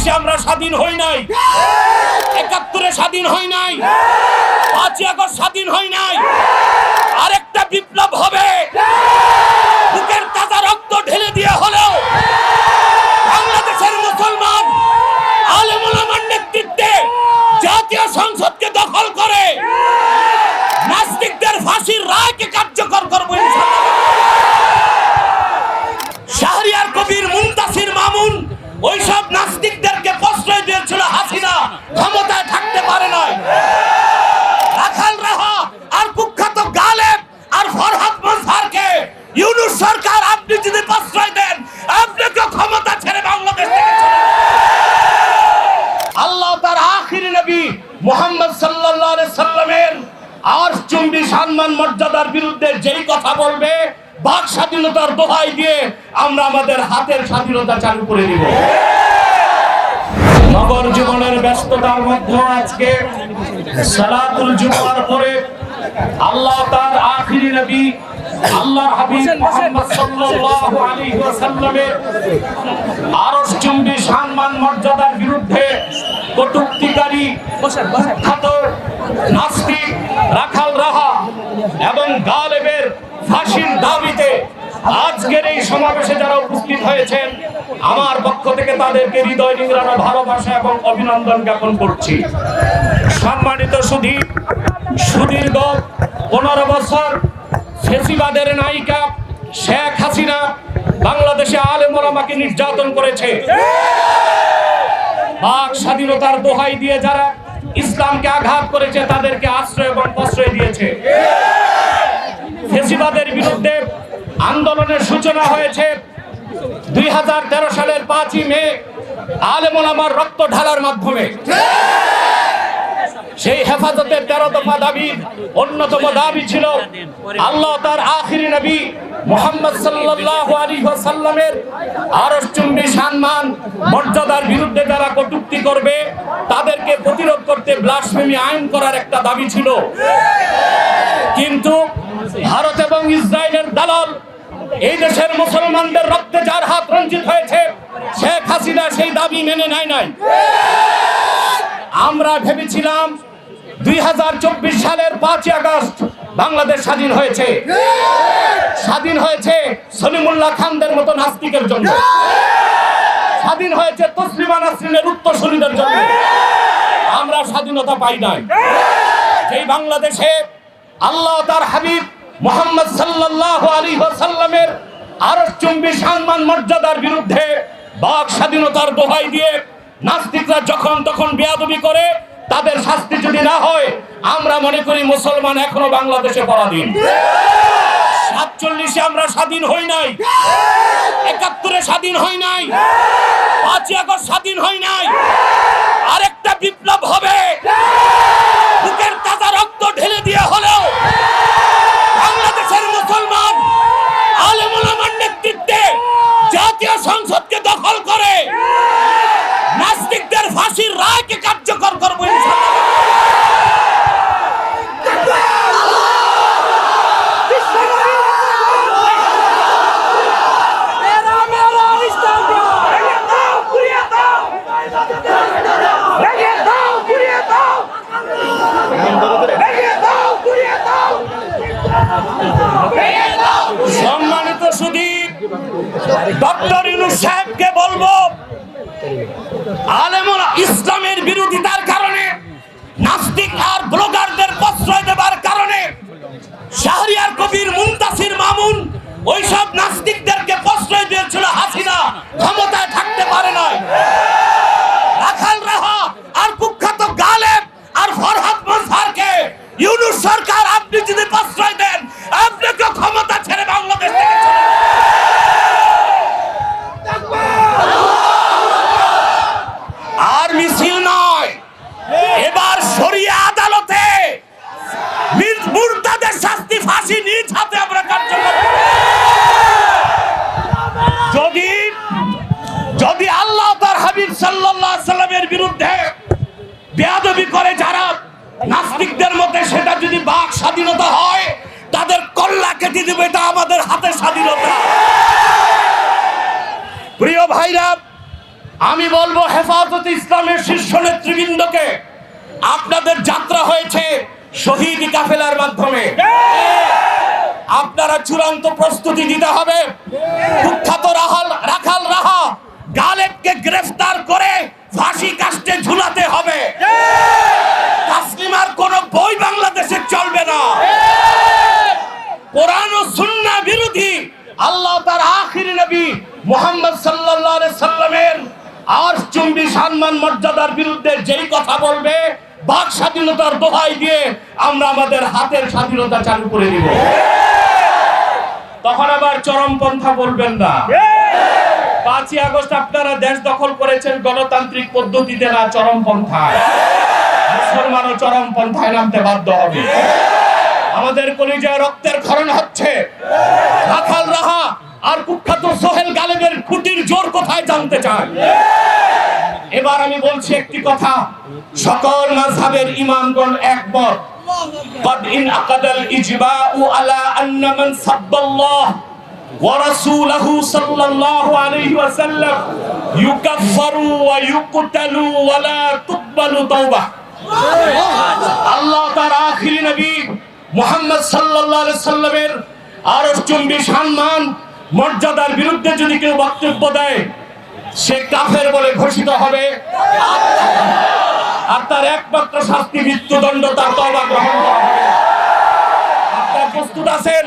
সাতচল্লিশে আমরা স্বাধীন হই নাই। একাত্তরে স্বাধীন হই নাই। পাঁচই আগস্ট স্বাধীন হই নাই। আরেকটা বিপ্লব হবে। বুকের তাজা রক্ত ঢেলে দিয়ে হলেও বাংলাদেশের মুসলমান আলেমুলামার নেতৃত্বে জাতীয় সংসদকে দখল করে ক্ষমতায় থাকতে পারে নাই। রাখাল রাহা আর কুখ্যাত গালেব আর ফরহাদ ইউনুস সরকার আপনি যদি প্রশ্রয় দেন ক্ষমতা ছেড়ে বাংলাদেশ থেকে আল্লাহ তার আখিরি নবী মোহাম্মদ সাল্লাল্লাহু আলাইহি সাল্লামের আর চুম্বি সম্মান মর্যাদার বিরুদ্ধে যেই কথা বলবে, বাক স্বাধীনতার দোহাই দিয়ে আমরা আমাদের হাতের স্বাধীনতা চালু করে দিব। নগর জীবনের ব্যস্ততার মধ্যে আজকে সালাতুল জুমার পরে আল্লাহ তার আখিরি নবী আল্লাহর হাবিব মুহাম্মদ সাল্লাল্লাহু আলাইহি ওয়াসাল্লামের আরশ চুম্বি সম্মান মর্যাদার বিরুদ্ধে কটূক্তিকারী খাতর নাস্তিক রাখাল রাহা এবং গালেবের ফাঁসির দাবিতে আজকের এই সমাবেশে যারা উপস্থিত হয়েছেন, আমার পক্ষ থেকে তাদেরকে হৃদয় নিংড়ানো ভালোবাসা এবং অভিনন্দন জ্ঞাপন করছি। সম্মানিত সুধী সুদীর্ঘ পনেরো বছর ফেসিবাদের নায়িকা শেখ হাসিনা বাংলাদেশে আলেমোলামাকে নির্যাতন করেছে। বাক স্বাধীনতার দোহাই দিয়ে যারা ইসলামকে আঘাত করেছে, তাদেরকে আশ্রয় এবং প্রশ্রয় দিয়েছে। ফেসিবাদের বিরুদ্ধে আন্দোলনের সূচনা হয়েছে দুই হাজার তেরো সালের পাঁচই মে আলেমুল আমার রক্ত ঢালার মাধ্যমে। সেই হেফাজতের তেরো দফা দাবির অন্যতম দাবি ছিল আল্লাহ তার আখিরি নবী মোহাম্মদ সাল্লাল্লাহু আলাইহি আরশ চুম্বি সম্মান, মর্যাদার বিরুদ্ধে যারা কটূক্তি করবে, তাদেরকে প্রতিরোধ করতে ব্লাসফেমি আইন করার একটা দাবি ছিল। কিন্তু ভারত এবং ইসরায়েলের দালাল এই দেশের মুসলমানদের রক্তে যার হাত রঞ্জিত হয়েছে, শেখ হাসিনা সেই দাবি মেনে নেয় নাই। আমরা ভেবেছিলাম দুই হাজার চব্বিশ সালের পাঁচই আগস্ট বাংলাদেশ স্বাধীন হয়েছে। স্বাধীন হয়েছে সলিমুল্লাহ খানদের মতো নাস্তিকের জন্য। স্বাধীন হয়েছে তসলিমা নাসরিনের উত্তরসূরিদের জন্য। আমরা স্বাধীনতা পাই নাই। সেই বাংলাদেশে আল্লাহ তার হাবিব মোহাম্মদ সাল্লাল্লাহু আলাইহি ওয়াসাল্লামের আরশ চুম্বি সম্মান মর্যাদার বিরুদ্ধে বাক স্বাধীনতার দোহাই দিয়ে নাস্তিকরা যখন তখন বেয়াদবি করে, তাদের শাস্তি যদি না হয়, আমরা মনে করি মুসলমান এখনও বাংলাদেশে পরাধীন। সাতচল্লিশে আমরা স্বাধীন হই নাই। একাত্তরে স্বাধীন হই নাই। পাঁচই আগস্ট স্বাধীন হই নাই। আরেকটা বিপ্লব হবে। বুকের তাজা রক্ত ঢেলে দিয়ে হলেও আলেমুল ইসলামের বিরোধিতার সাল্লামের বিরুদ্ধে বেয়াদবি করে যারা নাস্তিকদের মধ্যে সেটা যদি বাক স্বাধীনতা হয়, তাদের কল্লা কেটে দেবে, এটা আমাদের হাতে স্বাধীনতা। প্রিয় ভাইরা, আমি বলব হেফাজত ইসলামের শীর্ষ নেতৃবৃন্দকে, আপনাদের যাত্রা হয়েছে শহীদ কাফেলার মাধ্যমে। আপনারা চূড়ান্ত প্রস্তুতি দিতে হবে। কুখ্যাত রাহাল রাখাল রাহা গালেবকে গ্রেফতার করে ফাঁসি কাস্টে ঝুলাতে হবে। তাসলিমার কোন বই বাংলাদেশে চলবে না। কোরআন ও সুন্নাহ বিরোধী আল্লাহ তার আখিরি নবী মোহাম্মদ সাল্লাল্লাহু আলাইহি সাল্লামের আর চুম্বি সম্মান মর্যাদার বিরুদ্ধে যেই কথা বলবে, বাক স্বাধীনতার দোহাই দিয়ে আমরা আমাদের হাতের স্বাধীনতা চালু করে দিব। তখন আবার চরমপন্থা বলবেন না। পাঁচই আগস্ট আপনারা দেশ দখল করেছেন গণতান্ত্রিক পদ্ধতিতে না চরমপন্থায় মুসলমানও চরমপন্থায় নামতে বাধ্য হবে আমাদের কলিজায় রক্তের ক্ষরণ হচ্ছে রাখাল রাহা আর কুখ্যাত সোহেল গালেবের খুঁটির জোর কোথায় জানতে চাই এবার আমি বলছি একটি কথা সকল মাযহাবের ইমামগণ একমত قد انعقد الإجماع على أن من سب الله ورسوله صلى الله عليه وسلم يكفر ويقتل ولا تقبل توبه আল্লাহ তার আখিরি নবী মোহাম্মদ সাল্লাল্লাহু আলাইহি সাল্লামের আরশ চুম্বি সম্মান মর্যাদার বিরুদ্ধে যদি কেউ বক্তব্য দেয় সে কাফের বলে ঘোষিত হবে আর- আর তার একমাত্র শাস্তি মৃত্যুদণ্ড তার তওবা গ্রহণ করা হবে আপনারা প্রস্তুত আছেন